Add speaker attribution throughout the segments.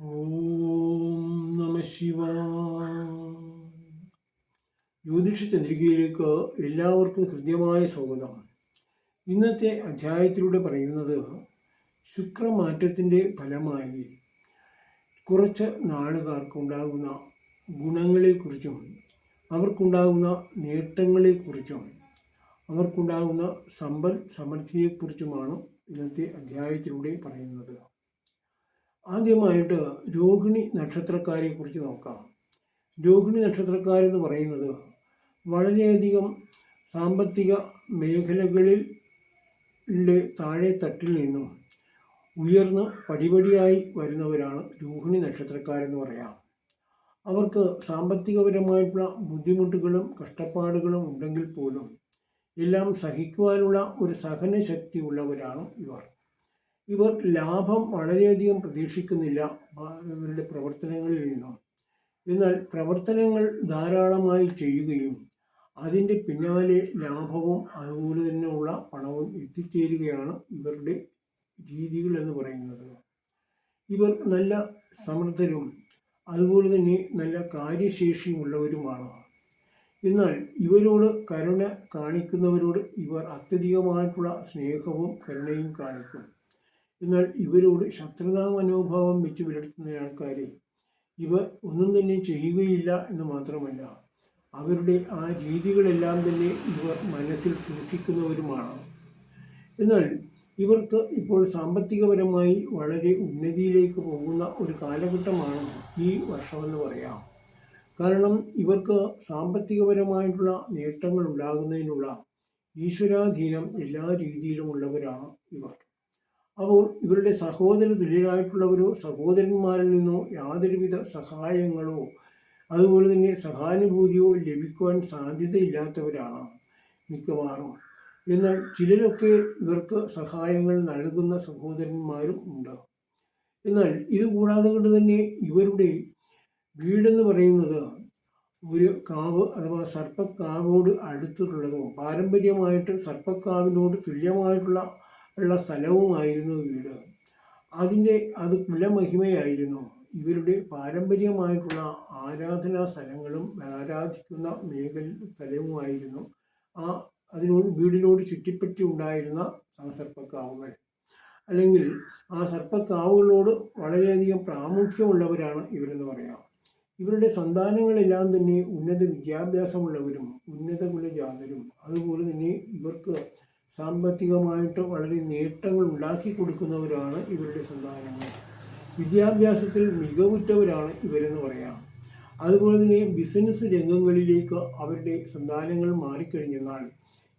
Speaker 1: ഓം ജ്യോതിഷ ചന്ദ്രികയിലേക്ക് എല്ലാവർക്കും ഹൃദ്യമായ സ്വാഗതം. ഇന്നത്തെ അധ്യായത്തിലൂടെ പറയുന്നത് ശുക്രമാറ്റത്തിന്റെ ഫലമായി കുറച്ച് നാടുകാർക്കുണ്ടാകുന്ന ഗുണങ്ങളെക്കുറിച്ചും അവർക്കുണ്ടാകുന്ന നേട്ടങ്ങളെക്കുറിച്ചും അവർക്കുണ്ടാകുന്ന സമ്പൽ സമൃദ്ധിയെക്കുറിച്ചുമാണ് ഇന്നത്തെ അധ്യായത്തിലൂടെ പറയുന്നത്. ആദ്യമായിട്ട് രോഹിണി നക്ഷത്രക്കാരെ കുറിച്ച് നോക്കാം. രോഹിണി നക്ഷത്രക്കാരെന്ന് പറയുന്നത് വളരെയധികം സാമ്പത്തിക മേഖലകളിൽ താഴെ തട്ടിൽ നിന്നും ഉയർന്ന് പടിപടിയായി വരുന്നവരാണ് രോഹിണി നക്ഷത്രക്കാരെന്ന് പറയാം. അവർക്ക് സാമ്പത്തികപരമായിട്ടുള്ള ബുദ്ധിമുട്ടുകളും കഷ്ടപ്പാടുകളും ഉണ്ടെങ്കിൽ പോലും എല്ലാം സഹിക്കുവാനുള്ള ഒരു സഹനശക്തി ഉള്ളവരാണ് ഇവർ. ഇവർ ലാഭം വളരെയധികം പ്രതീക്ഷിക്കുന്നില്ല ഇവരുടെ പ്രവർത്തനങ്ങളിൽ നിന്നും. എന്നാൽ പ്രവർത്തനങ്ങൾ ധാരാളമായി ചെയ്യുകയും അതിന്റെ പിന്നാലെ ലാഭവും അതുപോലെ തന്നെയുള്ള പണവും എത്തിച്ചേരുകയാണ് ഇവരുടെ രീതികൾ എന്ന് പറയുന്നത്. ഇവർ നല്ല സമർത്ഥരും അതുപോലെ തന്നെ നല്ല കാര്യശേഷിയുമുള്ളവരുമാണ് എന്നാൽ ഇവരോട് കരുണ കാണിക്കുന്നവരോട് ഇവർ അത്യധികമായിട്ടുള്ള സ്നേഹവും കരുണയും കാണിക്കും. എന്നാൽ ഇവരോട് ശത്രുതാ മനോഭാവം വെച്ച് പുലർത്തുന്ന ആൾക്കാരെ ഇവ ഒന്നും തന്നെ ചെയ്യുകയില്ല എന്ന് മാത്രമല്ല അവരുടെ ആ രീതികളെല്ലാം തന്നെ ഇവർ മനസ്സിൽ സൂക്ഷിക്കുന്നവരുമാണ്. എന്നാൽ ഇവർക്ക് ഇപ്പോൾ സാമ്പത്തികപരമായി വളരെ ഉന്നതിയിലേക്ക് പോകുന്ന ഒരു കാലഘട്ടമാണ് ഈ വർഷമെന്ന് പറയാം. കാരണം ഇവർക്ക് സാമ്പത്തികപരമായിട്ടുള്ള നേട്ടങ്ങൾ ഉണ്ടാകുന്നതിനുള്ള ഈശ്വരാധീനം എല്ലാ രീതിയിലും ഉള്ളവരാണ് ഇവർ. അപ്പോൾ ഇവരുടെ സഹോദര തുല്യരായിട്ടുള്ളവരോ സഹോദരന്മാരിൽ നിന്നോ യാതൊരുവിധ സഹായങ്ങളോ അതുപോലെ തന്നെ സഹാനുഭൂതിയോ ലഭിക്കുവാൻ സാധ്യതയില്ലാത്തവരാണ് മിക്കവാറും. എന്നാൽ ചിലരൊക്കെ ഇവർക്ക് സഹായങ്ങൾ നൽകുന്ന സഹോദരന്മാരും ഉണ്ട്. എന്നാൽ ഇത് കൂടാതെ കൊണ്ട് തന്നെ ഇവരുടെ വീടെന്ന് പറയുന്നത് ഒരു കാവ് അഥവാ സർപ്പക്കാവോട് അടുത്തിട്ടുള്ളതോ പാരമ്പര്യമായിട്ട് സർപ്പക്കാവിനോട് തുല്യമായിട്ടുള്ള ഉള്ള സ്ഥലവുമായിരുന്നു വീട്. അതിന്റെ അത് കുലമഹിമയായിരുന്നു ഇവരുടെ പാരമ്പര്യമായിട്ടുള്ള ആരാധനാ സ്ഥലങ്ങളും ആരാധിക്കുന്ന മേഖല സ്ഥലവുമായിരുന്നു. ആ അതിനോട് വീടിനോട് ചുറ്റിപ്പറ്റി ഉണ്ടായിരുന്ന ആ സർപ്പക്കാവുകൾ. അല്ലെങ്കിൽ ആ സർപ്പക്കാവുകളോട് വളരെയധികം പ്രാമുഖ്യമുള്ളവരാണ് ഇവരെന്ന് പറയാം. ഇവരുടെ സന്താനങ്ങളെല്ലാം തന്നെ ഉന്നത വിദ്യാഭ്യാസമുള്ളവരും ഉന്നത കുലജാതരും അതുപോലെ തന്നെ ഇവർക്ക് സാമ്പത്തികമായിട്ട് വളരെ നേട്ടങ്ങൾ ഉണ്ടാക്കി കൊടുക്കുന്നവരാണ് ഇവരുടെ സന്താനങ്ങൾ. വിദ്യാഭ്യാസത്തിൽ മികവുറ്റവരാണ് ഇവരെന്ന് പറയാം. അതുപോലെ തന്നെ ബിസിനസ് രംഗങ്ങളിലേക്ക് അവരുടെ സന്താനങ്ങൾ മാറിക്കഴിഞ്ഞെന്നാൽ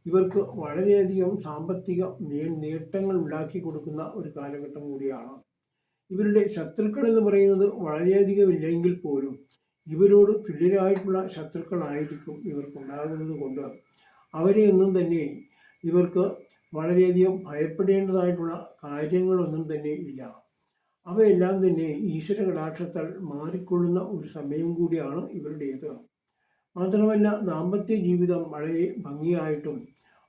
Speaker 1: ഇവർക്ക് വളരെയധികം സാമ്പത്തിക നേട്ടങ്ങൾ ഉണ്ടാക്കി കൊടുക്കുന്ന ഒരു കാലഘട്ടം കൂടിയാണ്. ഇവരുടെ ശത്രുക്കൾ എന്ന് പറയുന്നത് വളരെയധികം ഇല്ലെങ്കിൽ പോലും ഇവരോട് തുല്യരായിട്ടുള്ള ശത്രുക്കളായിരിക്കും ഇവർക്കുണ്ടാകുന്നത് കൊണ്ട് അവരെയൊന്നും തന്നെ ഇവർക്ക് വളരെയധികം ഭയപ്പെടേണ്ടതായിട്ടുള്ള കാര്യങ്ങളൊന്നും തന്നെ ഇല്ല. അവയെല്ലാം തന്നെ ഈശ്വര കടാക്ഷത്താൽ മാറിക്കൊള്ളുന്ന ഒരു സമയം കൂടിയാണ് ഇവരുടേത്. മാത്രമല്ല ദാമ്പത്യ ജീവിതം വളരെ ഭംഗിയായിട്ടും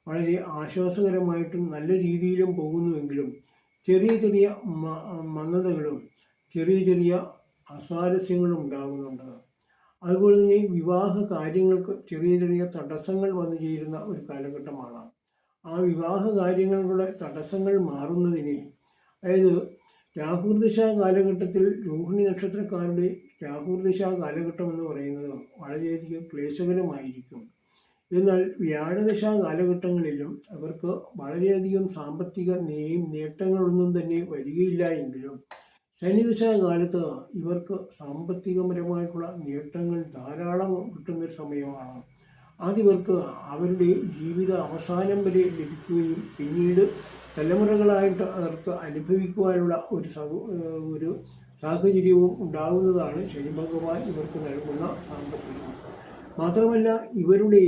Speaker 1: വളരെ ആശ്വാസകരമായിട്ടും നല്ല രീതിയിലും പോകുന്നുവെങ്കിലും ചെറിയ ചെറിയ മന്ദതകളും ചെറിയ ചെറിയ അസ്വാരസ്യങ്ങളും ഉണ്ടാകുന്നുണ്ട്. അതുപോലെ തന്നെ വിവാഹ കാര്യങ്ങൾക്ക് ചെറിയ ചെറിയ തടസ്സങ്ങൾ വന്നു ചേരുന്ന ഒരു കാലഘട്ടമാണ്. ആ വിവാഹ കാര്യങ്ങളുടെ തടസ്സങ്ങൾ മാറുന്നതിന് അതായത് രാഹുർദിശ കാലഘട്ടത്തിൽ രോഹിണി നക്ഷത്രക്കാരുടെ രാഹുർദിശ കാലഘട്ടം എന്ന് പറയുന്നത് വളരെയധികം ക്ലേശകരമായിരിക്കും. എന്നാൽ വ്യാഴദശ കാലഘട്ടങ്ങളിലും അവർക്ക് വളരെയധികം സാമ്പത്തിക നേട്ടങ്ങളൊന്നും തന്നെ വരികയില്ല എങ്കിലും ശനിദശ കാലത്ത് ഇവർക്ക് സാമ്പത്തികപരമായിട്ടുള്ള നേട്ടങ്ങൾ ധാരാളം കിട്ടുന്നൊരു സമയമാണ്. അതിവർക്ക് അവരുടെ ജീവിത അവസാനം വരെ ലഭിക്കുകയും പിന്നീട് തലമുറകളായിട്ട് അവർക്ക് അനുഭവിക്കുവാനുള്ള ഒരു ഒരു സാഹചര്യവും ഉണ്ടാകുന്നതാണ് ശനി ഭഗവാൻ ഇവർക്ക് നൽകുന്ന സാമ്പത്തികം. മാത്രമല്ല ഇവരുടെ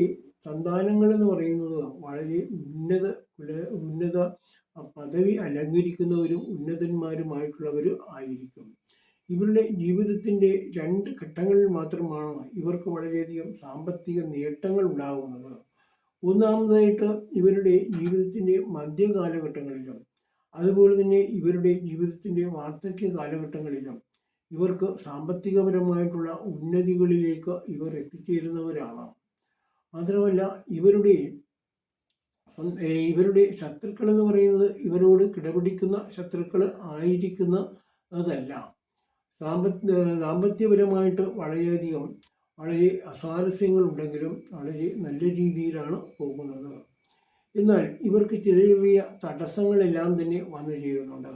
Speaker 1: സന്താനങ്ങൾ എന്ന് പറയുന്നത് വളരെ ഉന്നത ഉന്നത പദവി അലങ്കരിക്കുന്നവരും ഉന്നതന്മാരുമായിട്ടുള്ളവരും ആയിരിക്കും. ഇവരുടെ ജീവിതത്തിന്റെ രണ്ട് ഘട്ടങ്ങളിൽ മാത്രമാണ് ഇവർക്ക് വളരെയധികം സാമ്പത്തിക നേട്ടങ്ങൾ ഉണ്ടാകുന്നത്. ഒന്നാമതായിട്ട് ഇവരുടെ ജീവിതത്തിന്റെ മധ്യകാലഘട്ടങ്ങളിലും അതുപോലെ തന്നെ ഇവരുടെ ജീവിതത്തിന്റെ വാർദ്ധക്യ കാലഘട്ടങ്ങളിലും ഇവർക്ക് സാമ്പത്തികപരമായിട്ടുള്ള ഉന്നതികളിലേക്ക് ഇവർ എത്തിച്ചേരുന്നവരാണ്. മാത്രമല്ല ഇവരുടെ ഇവരുടെ ശത്രുക്കൾ എന്ന് പറയുന്നത് ഇവരോട് കിടപിടിക്കുന്ന ശത്രുക്കൾ ആയിരിക്കുന്ന അതല്ല സാമ്പത്ത് ദാമ്പത്യപരമായിട്ട് വളരെയധികം വളരെ അസ്വാരസ്യങ്ങൾ ഉണ്ടെങ്കിലും വളരെ നല്ല രീതിയിലാണ് പോകുന്നത്. എന്നാൽ ഇവർക്ക് ചെറിയ ചെറിയ തടസ്സങ്ങളെല്ലാം തന്നെ വന്നു ചേരുന്നുണ്ട്.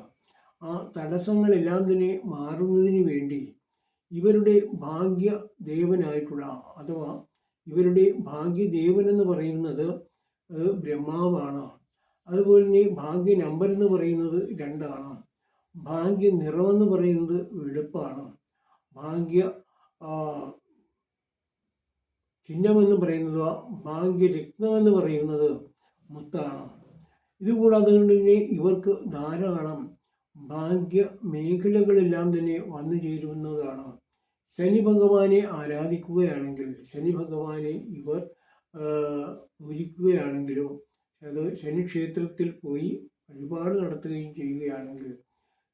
Speaker 1: ആ തടസ്സങ്ങളെല്ലാം തന്നെ മാറുന്നതിന് വേണ്ടി ഇവരുടെ ഭാഗ്യ ദേവനായിട്ടുള്ള അഥവാ ഇവരുടെ ഭാഗ്യദേവൻ എന്ന് പറയുന്നത് ബ്രഹ്മാവാണ്. അതുപോലെ തന്നെ ഭാഗ്യ നമ്പർ എന്ന് പറയുന്നത് രണ്ടാണ്. ഭാഗ്യ നിറമെന്ന് പറയുന്നത് വെളുപ്പാണ്. ഭാഗ്യ ചിഹ്നമെന്ന് പറയുന്നത് ഭാഗ്യരത്നമെന്ന് പറയുന്നത് മുത്താണ്. ഇതുകൂടാതെ തന്നെ ഇവർക്ക് ധാരാളം ഭാഗ്യ മേഖലകളെല്ലാം തന്നെ വന്നു ചേരുന്നതാണ്. ശനി ഭഗവാനെ ആരാധിക്കുകയാണെങ്കിൽ ശനി ഭഗവാനെ ഇവർ പൂജിക്കുകയാണെങ്കിലോ അത് ശനി ക്ഷേത്രത്തിൽ പോയി വഴിപാട് നടത്തുകയും ചെയ്യുകയാണെങ്കിൽ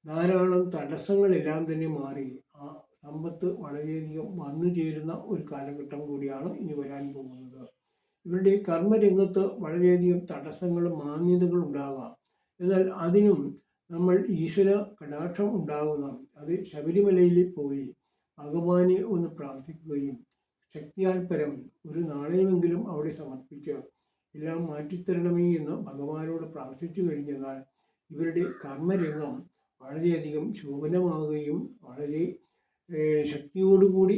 Speaker 1: ധാരാളം തടസ്സങ്ങളെല്ലാം തന്നെ മാറി. ആ സമ്പത്ത് വളരെയധികം വന്നു ചേരുന്ന ഒരു കാലഘട്ടം കൂടിയാണ് ഇനി വരാൻ പോകുന്നത്. ഇവരുടെ കർമ്മരംഗത്ത് വളരെയധികം തടസ്സങ്ങളും മാന്യതകളും ഉണ്ടാകാം. എന്നാൽ അതിനും നമ്മൾ ഈശ്വര കടാക്ഷം ഉണ്ടാകുന്ന അത് ശബരിമലയിൽ പോയി ഭഗവാനെ ഒന്ന് പ്രാർത്ഥിക്കുകയും ശക്തിയാൽ പരം ഒരു നാണയമെങ്കിലും അവിടെ സമർപ്പിച്ച് എല്ലാം മാറ്റിത്തരണമേ എന്ന് ഭഗവാനോട് പ്രാർത്ഥിച്ചു കഴിഞ്ഞാൽ ഇവരുടെ കർമ്മരംഗം വളരെയധികം ശോഭനമാകുകയും വളരെ ശക്തിയോടുകൂടി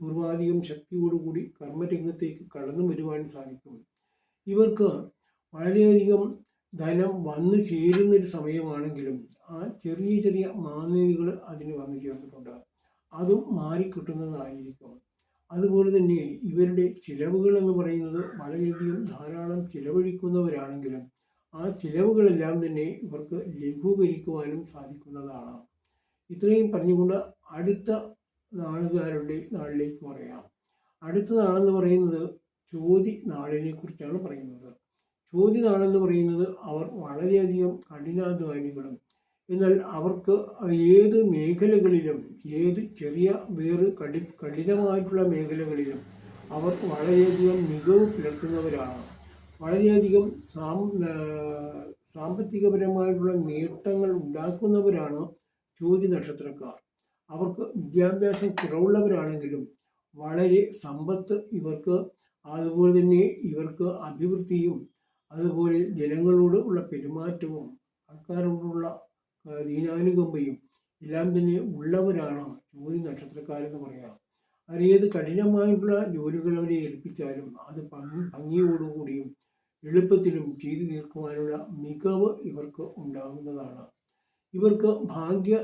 Speaker 1: പൂർവാധികം ശക്തിയോടുകൂടി കർമ്മരംഗത്തേക്ക് കടന്നു വരുവാൻ സാധിക്കും. ഇവർക്ക് വളരെയധികം ധനം വന്നു ചേരുന്നൊരു സമയമാണെങ്കിലും ആ ചെറിയ ചെറിയ മാന്യതകൾ അതിന് വന്നു ചേർന്നിട്ടുണ്ട്. അതും മാറിക്കിട്ടുന്നതായിരിക്കും. അതുപോലെ തന്നെ ഇവരുടെ ചിലവുകൾ എന്ന് പറയുന്നത് വളരെയധികം ധാരാളം ചിലവഴിക്കുന്നവരാണെങ്കിലും ആ ചിലവുകളെല്ലാം തന്നെ ഇവർക്ക് ലഘൂകരിക്കുവാനും സാധിക്കുന്നതാണ്. ഇത്രയും പറഞ്ഞുകൊണ്ട് അടുത്ത നാളുകാരുടെ നാളിലേക്ക് പറയാം. അടുത്ത നാളെന്ന് പറയുന്നത് ചോതി നാളിനെ കുറിച്ചാണ് പറയുന്നത്. ചോതി നാളെന്ന് പറയുന്നത് അവർ വളരെയധികം കഠിനാധ്വാനികളും എന്നാൽ അവർക്ക് ഏത് മേഖലകളിലും ഏത് ചെറിയ വേറെ കഠി കഠിനമായിട്ടുള്ള മേഖലകളിലും അവർ വളരെയധികം മികവ് പുലർത്തുന്നവരാണ്. വളരെയധികം സാമ്പത്തികപരമായിട്ടുള്ള നേട്ടങ്ങൾ ഉണ്ടാക്കുന്നവരാണ് ജ്യോതി നക്ഷത്രക്കാർ. അവർക്ക് വിദ്യാഭ്യാസം കുറവുള്ളവരാണെങ്കിലും വളരെ സമ്പത്ത് ഇവർക്ക് അതുപോലെ തന്നെ ഇവർക്ക് അഭിവൃദ്ധിയും അതുപോലെ ജനങ്ങളോട് ഉള്ള പെരുമാറ്റവും ആൾക്കാരോടുള്ള ദീനാനുകമ്പയും എല്ലാം തന്നെ ഉള്ളവരാണ് ജ്യോതി നക്ഷത്രക്കാരെന്ന് പറയാം. അറിയത് കഠിനമായിട്ടുള്ള ജോലികൾ അവരെ ഏൽപ്പിച്ചാലും അത് ഭംഗി ഭംഗിയോടുകൂടിയും എളുപ്പത്തിലും ചെയ്തു തീർക്കുവാനുള്ള മികവ് ഇവർക്ക് ഉണ്ടാകുന്നതാണ്. ഇവർക്ക് ഭാഗ്യ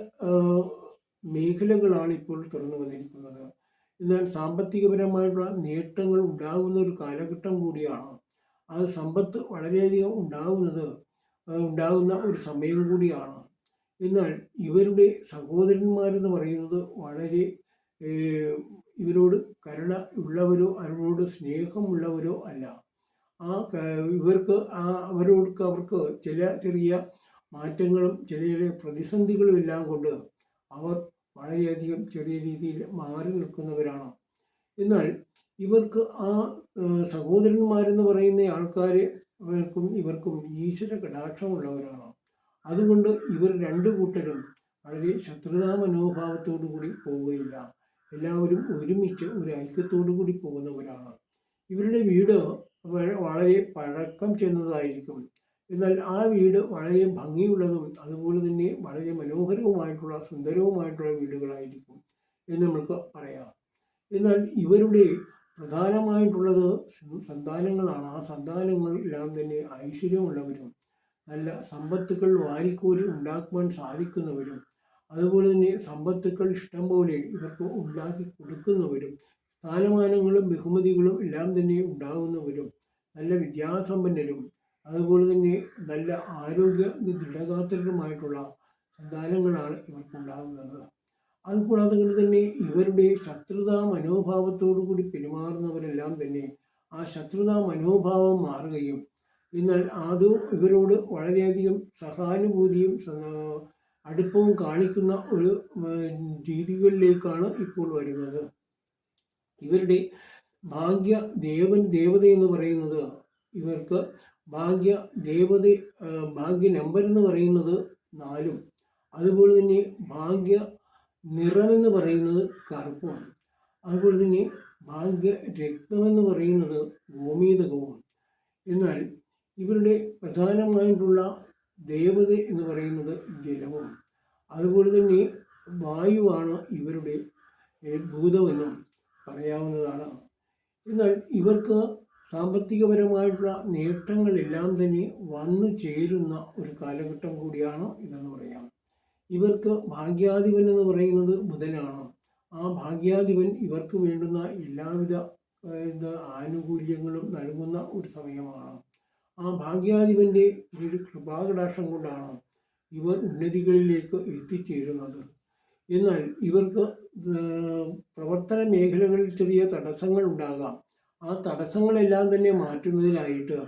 Speaker 1: മേഖലകളാണ് ഇപ്പോൾ തുറന്നു വന്നിരിക്കുന്നത്. എന്നാൽ സാമ്പത്തികപരമായിട്ടുള്ള നേട്ടങ്ങൾ ഉണ്ടാകുന്ന ഒരു കാലഘട്ടം കൂടിയാണ്. അത് സമ്പത്ത് വളരെയധികം ഉണ്ടാകുന്നത് ഉണ്ടാകുന്ന ഒരു സമയം കൂടിയാണ്. എന്നാൽ ഇവരുടെ സഹോദരന്മാരെന്ന് പറയുന്നത് വളരെ ഇവരോട് കരുണ ഉള്ളവരോ അവരോട് സ്നേഹമുള്ളവരോ അല്ല. ആ ഇവർക്ക് ആ അവരോട് അവർക്ക് ചില ചെറിയ മാറ്റങ്ങളും ചില ചെറിയ പ്രതിസന്ധികളും എല്ലാം കൊണ്ട് അവർ വളരെയധികം ചെറിയ രീതിയിൽ മാറി നിൽക്കുന്നവരാണ്. എന്നാൽ ഇവർക്ക് ആ സഹോദരന്മാരെന്ന് പറയുന്ന ആൾക്കാർ ഇവർക്കും ഇവർക്കും ഈശ്വര കടാക്ഷമുള്ളവരാണ്. അതുകൊണ്ട് ഇവർ രണ്ടു കൂട്ടരും വളരെ ശത്രുതാ മനോഭാവത്തോടു കൂടി പോവുകയില്ല. എല്ലാവരും ഒരുമിച്ച് ഒരു ഐക്യത്തോടു കൂടി പോകുന്നവരാണ് ഇവരുടെ വീട് വളരെ പഴക്കം ചെന്നതായിരിക്കും. എന്നാൽ ആ വീട് വളരെ ഭംഗിയുള്ളതും അതുപോലെ തന്നെ വളരെ മനോഹരവുമായിട്ടുള്ള സുന്ദരവുമായിട്ടുള്ള വീടുകളായിരിക്കും എന്ന് നമുക്ക് പറയാം. എന്നാൽ ഇവരുടെ പ്രധാനമായിട്ടുള്ളത് സന്താനങ്ങളാണ്. ആ സന്താനങ്ങൾ എല്ലാം തന്നെ ഐശ്വര്യമുള്ളവരും നല്ല സമ്പത്തുക്കൾ വാരിക്കോരി ഉണ്ടാക്കുവാൻ സാധിക്കുന്നവരും അതുപോലെ തന്നെ സമ്പത്തുക്കൾ ഇഷ്ടംപോലെ ഇവർക്ക് ഉണ്ടാക്കി കൊടുക്കുന്നവരും സ്ഥാനമാനങ്ങളും ബഹുമതികളും എല്ലാം തന്നെ ഉണ്ടാകുന്നവരും നല്ല വിദ്യാസമ്പന്നരും അതുപോലെ തന്നെ നല്ല ആരോഗ്യ ദൃഢഗാത്രരുമായിട്ടുള്ള സന്താനങ്ങളാണ് ഇവർക്കുണ്ടാകുന്നത് അതുകൂടാതെ കൊണ്ട് തന്നെ ഇവരുടെ ശത്രുതാ മനോഭാവത്തോടു കൂടി പെരുമാറുന്നവരെല്ലാം തന്നെ ആ ശത്രുതാ മനോഭാവം മാറുകയും എന്നാൽ അത് ഇവരോട് വളരെയധികം സഹാനുഭൂതിയും അടുപ്പവും കാണിക്കുന്ന ഒരു രീതികളിലേക്കാണ് ഇപ്പോൾ വരുന്നത്. ഇവരുടെ ഭാഗ്യ ദേവൻ ദേവത എന്ന് പറയുന്നത് ഇവർക്ക് ഭാഗ്യ ദേവത ഭാഗ്യ നമ്പർ എന്ന് പറയുന്നത് നാലും. അതുപോലെ തന്നെ ഭാഗ്യ നിറമെന്ന് പറയുന്നത് കറുപ്പുമാണ്. അതുപോലെ തന്നെ ഭാഗ്യ രക്തമെന്ന് പറയുന്നത് ഗോമീതകവും. എന്നാൽ ഇവരുടെ പ്രധാനമായിട്ടുള്ള ദേവത എന്ന് പറയുന്നത് ജലവും. അതുപോലെ തന്നെ വായുവാണ് ഇവരുടെ ഭൂതമെന്നും പറയാവുന്നതാണ്. എന്നാൽ ഇവർക്ക് സാമ്പത്തികപരമായിട്ടുള്ള നേട്ടങ്ങളെല്ലാം തന്നെ വന്നു ചേരുന്ന ഒരു കാലഘട്ടം കൂടിയാണ് ഇതെന്ന് പറയാം. ഇവർക്ക് ഭാഗ്യാധിപൻ എന്ന് പറയുന്നത് ബുധനാണ്. ആ ഭാഗ്യാധിപൻ ഇവർക്ക് വേണ്ടുന്ന എല്ലാവിധ ആനുകൂല്യങ്ങളും നൽകുന്ന ഒരു സമയമാണ്. ആ ഭാഗ്യാധിപന്റെ കൃപാകടാക്ഷം കൊണ്ടാണ് ഇവർ ഉന്നതികളിലേക്ക് എത്തിച്ചേരുന്നത്. എന്നാൽ ഇവർക്ക് പ്രവർത്തന മേഖലകളിൽ ചെറിയ തടസ്സങ്ങൾ ഉണ്ടാകാം. ആ തടസ്സങ്ങളെല്ലാം തന്നെ മാറ്റുന്നതിനായിട്ട്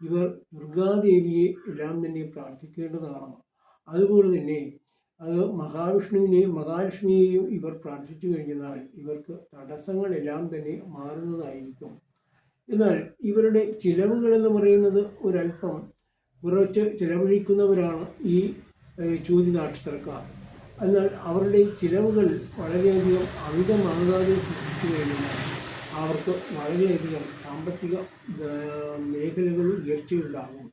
Speaker 1: ഇവർ ദുർഗാദേവിയെ എല്ലാം തന്നെ പ്രാർത്ഥിക്കേണ്ടതാണ്. അതുപോലെ തന്നെ അത് മഹാവിഷ്ണുവിനെയും മഹാലക്ഷ്മിയെയും ഇവർ പ്രാർത്ഥിച്ചു കഴിഞ്ഞാൽ ഇവർക്ക് തടസ്സങ്ങളെല്ലാം തന്നെ മാറുന്നതായിരിക്കും. എന്നാൽ ഇവരുടെ ചിലവുകൾ എന്ന് പറയുന്നത് ഒരല്പം കുറച്ച് ചിലവഴിക്കുന്നവരാണ് ഈ ചൂതി നക്ഷത്രക്കാർ എന്നാൽ അവരുടെ ചിലവുകൾ വളരെയധികം അമിതമാകാതെ സൂക്ഷിച്ചു കഴിഞ്ഞാൽ അവർക്ക് വളരെയധികം സാമ്പത്തിക മേഖലകൾ ഉയർച്ചയുണ്ടാകും.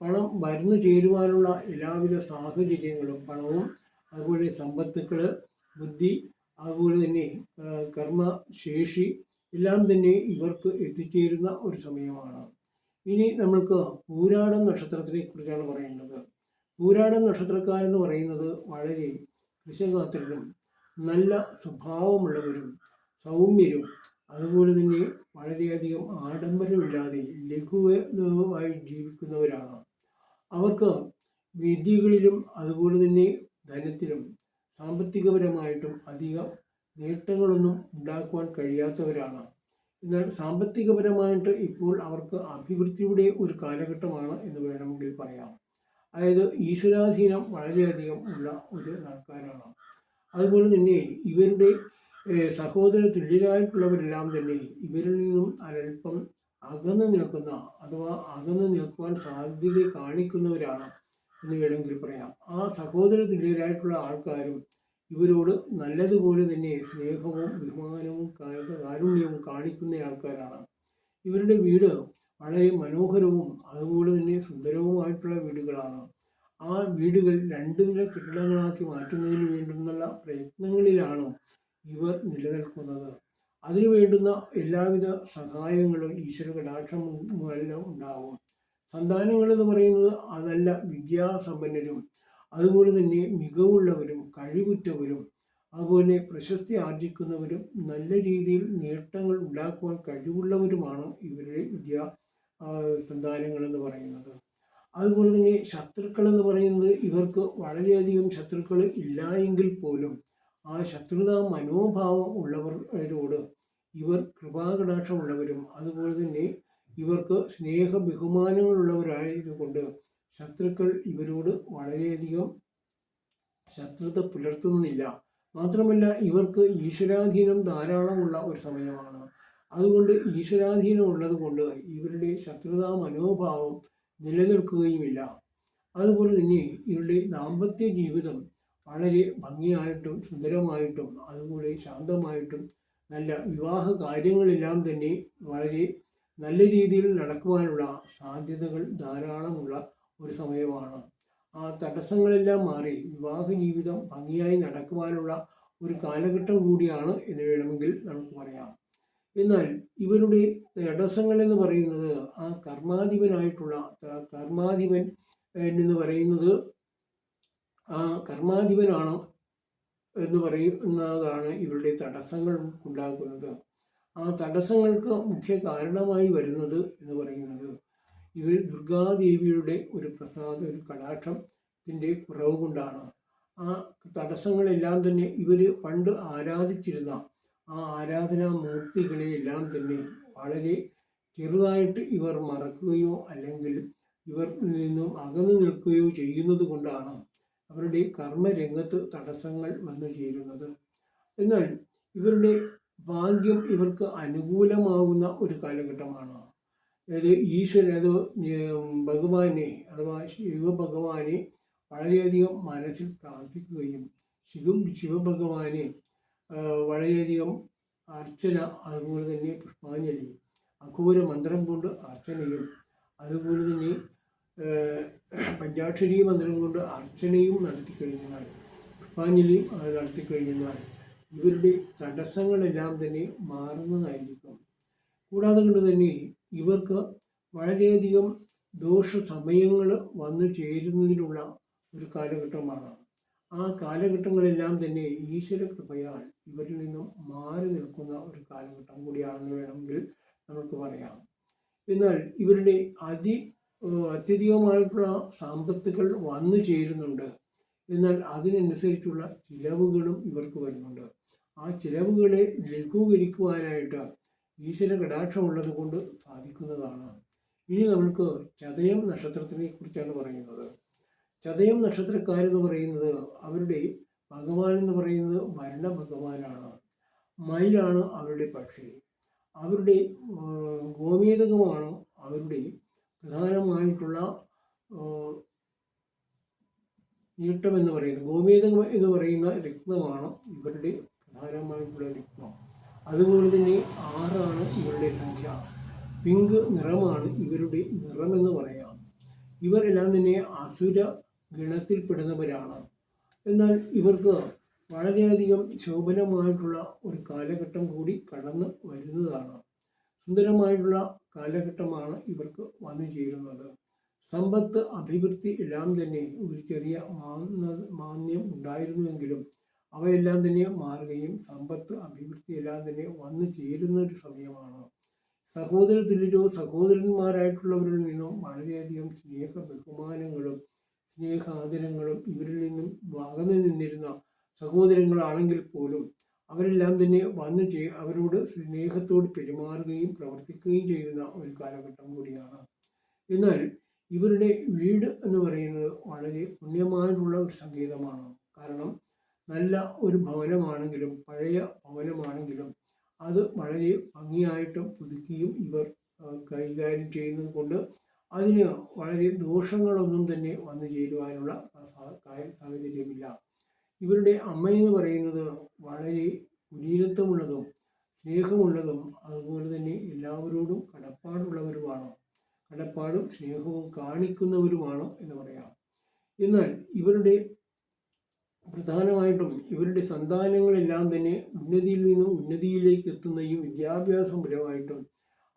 Speaker 1: പണം വരുന്നു ചേരുവാനുള്ള എല്ലാവിധ സാഹചര്യങ്ങളും പണവും അതുപോലെ സമ്പത്തുക്കൾ ബുദ്ധി അതുപോലെ തന്നെ കർമ്മശേഷി എല്ലാം തന്നെ ഇവർക്ക് എത്തിച്ചേരുന്ന ഒരു സമയമാണ്. ഇനി നമ്മൾക്ക് പൂരാടം നക്ഷത്രത്തിനെ കുറിച്ചാണ് പറയേണ്ടത്. പൂരാടം നക്ഷത്രക്കാരെന്ന് പറയുന്നത് വളരെ കൃഷകാത്രരും നല്ല സ്വഭാവമുള്ളവരും സൗമ്യരും അതുപോലെ തന്നെ വളരെയധികം ആഡംബരമില്ലാതെ ലഘുവായി ജീവിക്കുന്നവരാണ്. അവർക്ക് വിദ്യകളിലും അതുപോലെ തന്നെ ധനത്തിലും സാമ്പത്തികപരമായിട്ടും അധികം നേട്ടങ്ങളൊന്നും ഉണ്ടാക്കുവാൻ കഴിയാത്തവരാണ്. എന്നാൽ സാമ്പത്തികപരമായിട്ട് ഇപ്പോൾ അവർക്ക് അഭിവൃദ്ധിയുടെ ഒരു കാലഘട്ടമാണ് എന്ന് വേണമെങ്കിൽ പറയാം. അതായത് ഈശ്വരാധീനം വളരെയധികം ഉള്ള ഒരു നാൾക്കാരാണ്. അതുപോലെ തന്നെ ഇവരുടെ സഹോദര തുല്യരായിട്ടുള്ളവരെല്ലാം തന്നെ ഇവരിൽ നിന്നും അല്പം അകന്നു നിൽക്കുന്ന അഥവാ അകന്നു നിൽക്കുവാൻ സാധ്യത കാണിക്കുന്നവരാണ് എന്ന് വേണമെങ്കിൽ പറയാം. ആ സഹോദര തുല്യരായിട്ടുള്ള ആൾക്കാരും ഇവരോട് നല്ലതുപോലെ തന്നെ സ്നേഹവും ബഹുമാനവും കാരുണ്യവും കാണിക്കുന്ന ആൾക്കാരാണ്. ഇവരുടെ വീട് വളരെ മനോഹരവും അതുപോലെ തന്നെ സുന്ദരവുമായിട്ടുള്ള വീടുകളാണ്. ആ വീടുകൾ രണ്ട് നില കെട്ടിടങ്ങളാക്കി മാറ്റുന്നതിന് വേണ്ടുന്നുള്ള പ്രയത്നങ്ങളിലാണ് ഇവർ നിലനിൽക്കുന്നത്. അതിനു വേണ്ടുന്ന എല്ലാവിധ സഹായങ്ങളും ഈശ്വര കടാക്ഷം മൂലം ഉണ്ടാവും. സന്താനങ്ങൾ എന്ന് പറയുന്നത് അതല്ല വിദ്യാസമ്പന്നരും. അതുപോലെ തന്നെ മികവുള്ളവരും കഴിവുറ്റവരും അതുപോലെ പ്രശസ്തി ആർജിക്കുന്നവരും നല്ല രീതിയിൽ നേട്ടങ്ങൾ ഉണ്ടാക്കുവാൻ കഴിവുള്ളവരുമാണ് ഇവരുടെ വിദ്യാ സന്താനങ്ങൾ എന്ന് പറയുന്നത്. അതുപോലെ തന്നെ ശത്രുക്കൾ എന്ന് പറയുന്നത് ഇവർക്ക് വളരെയധികം ശത്രുക്കൾ ഇല്ല എങ്കിൽ പോലും ആ ശത്രുതാ മനോഭാവം ഉള്ളവരോട് ഇവർ കൃപാകടാക്ഷമുള്ളവരും അതുപോലെ തന്നെ ഇവർക്ക് സ്നേഹ ബഹുമാനങ്ങളുള്ളവരായതുകൊണ്ട് ശത്രുക്കൾ ഇവരോട് വളരെയധികം ശത്രുത പുലർത്തുന്നില്ല. മാത്രമല്ല ഇവർക്ക് ഈശ്വരാധീനം ധാരാളമുള്ള ഒരു സമയമാണ്. അതുകൊണ്ട് ഈശ്വരാധീനം ഉള്ളത് കൊണ്ട് ഇവരുടെ ശത്രുതാ മനോഭാവം നിലനിൽക്കുകയുമില്ല. അതുപോലെ തന്നെ ഇവരുടെ ദാമ്പത്യ ജീവിതം വളരെ ഭംഗിയായിട്ടും സുന്ദരമായിട്ടും അതുപോലെ ശാന്തമായിട്ടും നല്ല വിവാഹ കാര്യങ്ങളെല്ലാം തന്നെ വളരെ നല്ല രീതിയിൽ നടക്കുവാനുള്ള സാധ്യതകൾ ധാരാളമുള്ള ഒരു സമയമാണ്. ആ തടസ്സങ്ങളെല്ലാം മാറി വിവാഹ ജീവിതം ഭംഗിയായി നടക്കുവാനുള്ള ഒരു കാലഘട്ടം കൂടിയാണ് എന്ന് വേണമെങ്കിൽ നമുക്ക് പറയാം. എന്നാൽ ഇവരുടെ തടസ്സങ്ങൾ എന്ന് പറയുന്നത് ആ കർമാധിപനായിട്ടുള്ള കർമാധിപൻ എന്ന് പറയുന്നത് ആ കർമാധിപനാണ് എന്ന് പറയുന്നതാണ് ഇവരുടെ തടസ്സങ്ങൾ ഉണ്ടാക്കുന്നത്. ആ തടസ്സങ്ങൾക്ക് മുഖ്യ കാരണമായി വരുന്നത് എന്ന് പറയുന്നത് ഇവർ ദുർഗാദേവിയുടെ ഒരു പ്രസാദ ഒരു കടാക്ഷത്തിന്റെ കുറവ് കൊണ്ടാണ്. ആ തടസ്സങ്ങളെല്ലാം തന്നെ ഇവർ പണ്ട് ആരാധിച്ചിരുന്ന ആ ആരാധനാ മൂർത്തികളെയെല്ലാം തന്നെ വളരെ ചെറുതായിട്ട് ഇവർ മറക്കുകയോ അല്ലെങ്കിൽ ഇവർ നിന്നും അകന്നു നിൽക്കുകയോ ചെയ്യുന്നത് കൊണ്ടാണ് അവരുടെ കർമ്മരംഗത്ത് തടസ്സങ്ങൾ വന്നു ചേരുന്നത്. എന്നാൽ ഇവരുടെ ഭാഗ്യം ഇവർക്ക് അനുകൂലമാകുന്ന ഒരു കാലഘട്ടമാണ്. അതായത് ഈശ്വരൻ അത് ഭഗവാനെ അഥവാ ശിവഭഗവാനെ വളരെയധികം മനസ്സിൽ പ്രാർത്ഥിക്കുകയും ശിവം ശിവഭഗവാനെ വളരെയധികം അർച്ചന അതുപോലെ തന്നെ പുഷ്പാഞ്ജലി അഘോര മന്ത്രം കൊണ്ട് അർച്ചനയും അതുപോലെ തന്നെ പഞ്ചാക്ഷരി മന്ത്രം കൊണ്ട് അർച്ചനയും നടത്തി കഴിഞ്ഞാൽ പുഷ്പാഞ്ജലിയും നടത്തി കഴിഞ്ഞാൽ ഇവരുടെ തടസ്സങ്ങളെല്ലാം തന്നെ മാറുന്നതായിരിക്കും. കൂടാതെ കൊണ്ട് തന്നെ ഇവർക്ക് വളരെയധികം ദോഷ സമയങ്ങൾ വന്നു ചേരുന്നതിനുള്ള ഒരു കാലഘട്ടമാണ്. ആ കാലഘട്ടങ്ങളെല്ലാം തന്നെ ഈശ്വര കൃപയാൽ ഇവരിൽ നിന്നും മാറി നിൽക്കുന്ന ഒരു കാലഘട്ടം കൂടിയാണെന്ന് വേണമെങ്കിൽ നമുക്ക് പറയാം. എന്നാൽ ഇവരുടെ അതി അത്യധികമായിട്ടുള്ള സമ്പത്തുകൾ വന്നു ചേരുന്നുണ്ട്. എന്നാൽ അതിനനുസരിച്ചുള്ള ചിലവുകളും ഇവർക്ക് വരുന്നുണ്ട്. ആ ചിലവുകളെ ലഘൂകരിക്കുവാനായിട്ട് ഈശ്വര കടാക്ഷമുള്ളത് കൊണ്ട് സാധിക്കുന്നതാണ്. ഇനി നമുക്ക് ചതയം നക്ഷത്രത്തിനെ കുറിച്ചാണ് പറയുന്നത്. ചതയം നക്ഷത്രക്കാരെന്ന് പറയുന്നത് അവരുടെ ഭഗവാൻ എന്ന് പറയുന്നത് മരണ ഭഗവാനാണ് മയിലാണ് അവരുടെ പക്ഷി. അവരുടെ ഗോമേതകമാണ് അവരുടെ പ്രധാനമായിട്ടുള്ള നീട്ടം എന്ന് പറയുന്നത്. ഗോമേതകം എന്ന് പറയുന്ന രക്തമാണ് ഇവരുടെ പ്രധാനമായിട്ടുള്ള രക്തം അതുപോലെ തന്നെ ആറാണ് ഇവരുടെ സംഖ്യ. പിങ്ക് നിറമാണ് ഇവരുടെ നിറമെന്ന് പറയാം. ഇവരെല്ലാം തന്നെ അസുര ഗണത്തിൽപ്പെടുന്നവരാണ്. എന്നാൽ ഇവർക്ക് വളരെയധികം ശോഭനമായിട്ടുള്ള ഒരു കാലഘട്ടം കൂടി കടന്നു വരുന്നതാണ്. സുന്ദരമായിട്ടുള്ള കാലഘട്ടമാണ് ഇവർക്ക് വന്നു ചേരുന്നത്. സമ്പത്ത് അഭിവൃദ്ധി എല്ലാം തന്നെ ഒരു ചെറിയ മാന്യം ഉണ്ടായിരുന്നുവെങ്കിലും അവയെല്ലാം തന്നെ മാറുകയും സമ്പത്ത് അഭിവൃദ്ധി എല്ലാം തന്നെ വന്നു ചേരുന്ന ഒരു സമയമാണ്. സഹോദര തുല്യരോ സഹോദരന്മാരായിട്ടുള്ളവരിൽ നിന്നും വളരെയധികം സ്നേഹ ബഹുമാനങ്ങളും സ്നേഹാദരങ്ങളും ഇവരിൽ നിന്നും അകന്നു നിന്നിരുന്ന സഹോദരങ്ങളാണെങ്കിൽ പോലും അവരെല്ലാം തന്നെ വന്നു ചെയ് അവരോട് സ്നേഹത്തോട് പെരുമാറുകയും പ്രവർത്തിക്കുകയും ചെയ്യുന്ന ഒരു കാലഘട്ടം കൂടിയാണ്. എന്നാൽ ഇവരുടെ വീട് എന്ന് പറയുന്നത് വളരെ പുണ്യമായിട്ടുള്ള ഒരു സംഗീതമാണ്. കാരണം നല്ല ഒരു ഭവനമാണെങ്കിലും പഴയ ഭവനമാണെങ്കിലും അത് വളരെ ഭംഗിയായിട്ടും പുതുക്കിയും ഇവർ കൈകാര്യം ചെയ്യുന്നത് കൊണ്ട് അതിന് വളരെ ദോഷങ്ങളൊന്നും തന്നെ വന്നു ചേരുവാനുള്ള സാഹചര്യമില്ല. ഇവരുടെ അമ്മയെന്ന് പറയുന്നത് വളരെ കുലീനത്വമുള്ളതും സ്നേഹമുള്ളതും അതുപോലെ തന്നെ എല്ലാവരോടും കടപ്പാടുള്ളവരുമാണ്. കടപ്പാടും സ്നേഹവും കാണിക്കുന്നവരുമാണ് എന്ന് പറയാം. എന്നാൽ ഇവരുടെ പ്രധാനമായിട്ടും ഇവരുടെ സന്താനങ്ങളെല്ലാം തന്നെ ഉന്നതിയിൽ നിന്നും ഉന്നതിയിലേക്ക് എത്തുന്ന ഈ വിദ്യാഭ്യാസപരമായിട്ടും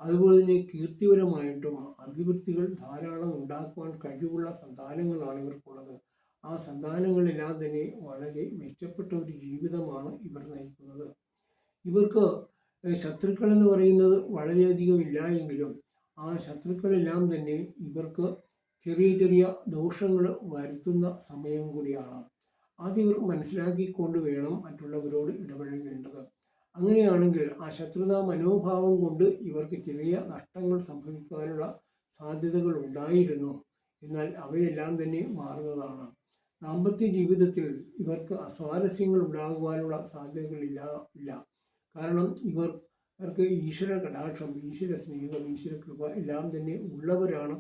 Speaker 1: അതുപോലെ തന്നെ കീർത്തിപരമായിട്ടും അഭിവൃദ്ധികൾ ധാരാളം ഉണ്ടാക്കുവാൻ കഴിവുള്ള സന്താനങ്ങളാണ് ഇവർക്കുള്ളത്. ആ സന്താനങ്ങളെല്ലാം തന്നെ വളരെ മെച്ചപ്പെട്ട ഒരു ജീവിതമാണ് ഇവർ നയിക്കുന്നത്. ഇവർക്ക് ശത്രുക്കൾ എന്ന് പറയുന്നത് വളരെയധികം ഇല്ല എങ്കിലും ആ ശത്രുക്കളെല്ലാം തന്നെ ഇവർക്ക് ചെറിയ ചെറിയ ദോഷങ്ങൾ വരുത്തുന്ന സമയം കൂടിയാണ്. ആദ്യം ഇവർ മനസ്സിലാക്കിക്കൊണ്ട് വേണം മറ്റുള്ളവരോട് ഇടപഴകേണ്ടത്. അങ്ങനെയാണെങ്കിൽ ആ ശത്രുതാ മനോഭാവം കൊണ്ട് ഇവർക്ക് ചെറിയ നഷ്ടങ്ങൾ സംഭവിക്കാനുള്ള സാധ്യതകൾ ഉണ്ടായിരുന്നു. എന്നാൽ അവയെല്ലാം തന്നെ മാറുന്നതാണ്. ദാമ്പത്യ ജീവിതത്തിൽ ഇവർക്ക് അസ്വാരസ്യങ്ങൾ ഉണ്ടാകുവാനുള്ള സാധ്യതകളില്ല ഇല്ല കാരണം ഇവർ ഇവർക്ക് ഈശ്വര കടാക്ഷം ഈശ്വര സ്നേഹം ഈശ്വര കൃപ എല്ലാം തന്നെ ഉള്ളവരാണ്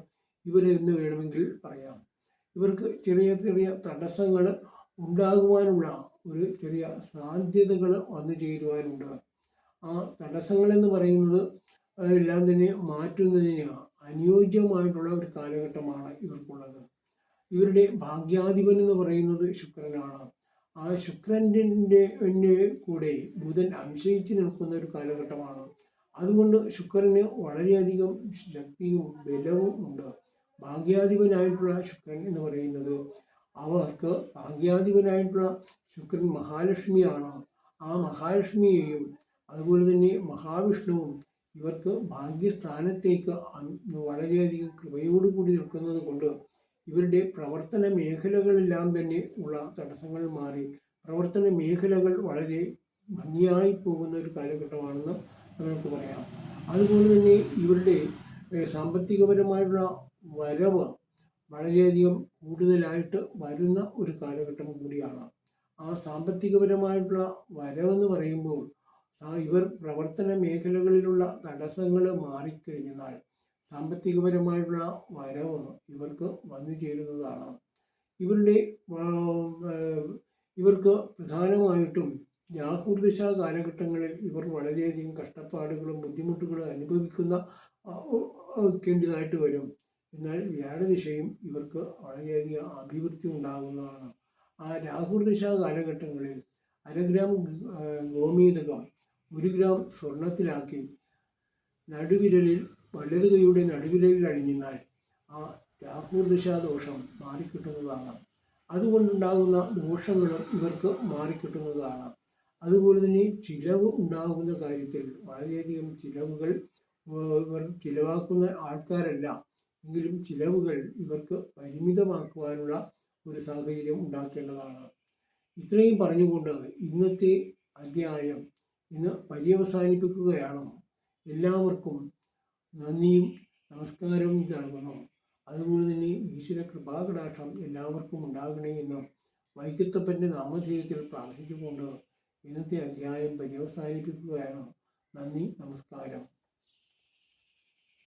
Speaker 1: ഇവരെന്ന് വേണമെങ്കിൽ പറയാം. ഇവർക്ക് ചെറിയ ചെറിയ തടസ്സങ്ങൾ ഉണ്ടാകുവാനുള്ള ഒരു ചെറിയ സാധ്യതകൾ വന്നു ചേരുവാനുണ്ട് ആ തടസ്സങ്ങളെന്ന് പറയുന്നത് എല്ലാം തന്നെ മാറ്റുന്നതിന് അനുയോജ്യമായിട്ടുള്ള ഒരു കാലഘട്ടമാണ് ഇവർക്കുള്ളത്. ഇവരുടെ ഭാഗ്യാധിപൻ എന്ന് പറയുന്നത് ശുക്രനാണ്. ആ ശുക്രന്റെ കൂടെ ബുധൻ അംശയിച്ച് നിൽക്കുന്ന ഒരു കാലഘട്ടമാണ്. അതുകൊണ്ട് ശുക്രന് വളരെയധികം ശക്തിയും ബലവും ഉണ്ട്. ഭാഗ്യാധിപനായിട്ടുള്ള ശുക്രൻ എന്ന് പറയുന്നത് അവർക്ക് ഭാഗ്യാധിപനായിട്ടുള്ള ശുക്രൻ മഹാലക്ഷ്മിയാണ്. ആ മഹാലക്ഷ്മിയെയും അതുപോലെ തന്നെ മഹാവിഷ്ണുവും ഇവർക്ക് ഭാഗ്യസ്ഥാനത്തേക്ക് വളരെയധികം കൃപയോടുകൂടി നിൽക്കുന്നത് കൊണ്ട് ഇവരുടെ പ്രവർത്തന മേഖലകളെല്ലാം തന്നെ ഉള്ള തടസ്സങ്ങൾ മാറി. പ്രവർത്തന മേഖലകൾ വളരെ ഭംഗിയായി പോകുന്ന ഒരു കാലഘട്ടമാണെന്ന് നമുക്ക് പറയാം. അതുപോലെ തന്നെ ഇവരുടെ സാമ്പത്തികപരമായിട്ടുള്ള വരവ് വളരെയധികം കൂടുതലായിട്ട് വരുന്ന ഒരു കാലഘട്ടം കൂടിയാണ്. ആ സാമ്പത്തികപരമായിട്ടുള്ള വരവെന്ന് പറയുമ്പോൾ ഇവർ പ്രവർത്തന മേഖലകളിലുള്ള തടസ്സങ്ങൾ മാറിക്കഴിഞ്ഞാൽ സാമ്പത്തികപരമായിട്ടുള്ള വരവ് ഇവർക്ക് വന്നു ചേരുന്നതാണ്. ഇവരുടെ ഇവർക്ക് പ്രധാനമായിട്ടും ജാഹൂർദിശ കാലഘട്ടങ്ങളിൽ ഇവർ വളരെയധികം കഷ്ടപ്പാടുകളും ബുദ്ധിമുട്ടുകളും അനുഭവിക്കുന്ന ക്കേണ്ടതായിട്ട് വരും. എന്നാൽ വ്യാഴദിശയും ഇവർക്ക് വളരെയധികം അഭിവൃദ്ധി ഉണ്ടാകുന്നതാണ് ആ രാഹുർദിശ കാലഘട്ടങ്ങളിൽ അരഗ്രാം ഗോമീതകം ഒരു ഗ്രാം സ്വർണത്തിലാക്കി നടുവിരലിൽ വലതു കൈയുടെ നടുവിരലിൽ അണിഞ്ഞാൽ ആ രാഹുർദശ ദോഷം മാറിക്കിട്ടുന്നതാണ്. അതുകൊണ്ടുണ്ടാകുന്ന ദോഷങ്ങളും ഇവർക്ക് മാറിക്കിട്ടുന്നതാണ്. അതുപോലെ തന്നെ ചിലവ് ഉണ്ടാകുന്ന കാര്യത്തിൽ വളരെയധികം ചിലവുകൾ ഇവർ ചിലവാക്കുന്ന ആൾക്കാരല്ല. എങ്കിലും ചിലവുകൾ ഇവർക്ക് പരിമിതമാക്കുവാനുള്ള ഒരു സാഹചര്യം ഉണ്ടാക്കേണ്ടതാണ്. ഇത്രയും പറഞ്ഞുകൊണ്ട് ഇന്നത്തെ അധ്യായം ഇന്ന് പര്യവസാനിപ്പിക്കുകയാണ്. എല്ലാവർക്കും നന്ദിയും നമസ്കാരവും നൽകുന്നു. അതുപോലെ തന്നെ ഈശ്വര കൃപാകടാക്ഷം എല്ലാവർക്കും ഉണ്ടാകണേ എന്ന് വൈക്കത്തപ്പന്റെ നാമധേയത്തിൽ പ്രാർത്ഥിച്ചുകൊണ്ട് ഇന്നത്തെ അധ്യായം പര്യവസാനിപ്പിക്കുകയാണ്. നന്ദി നമസ്കാരം.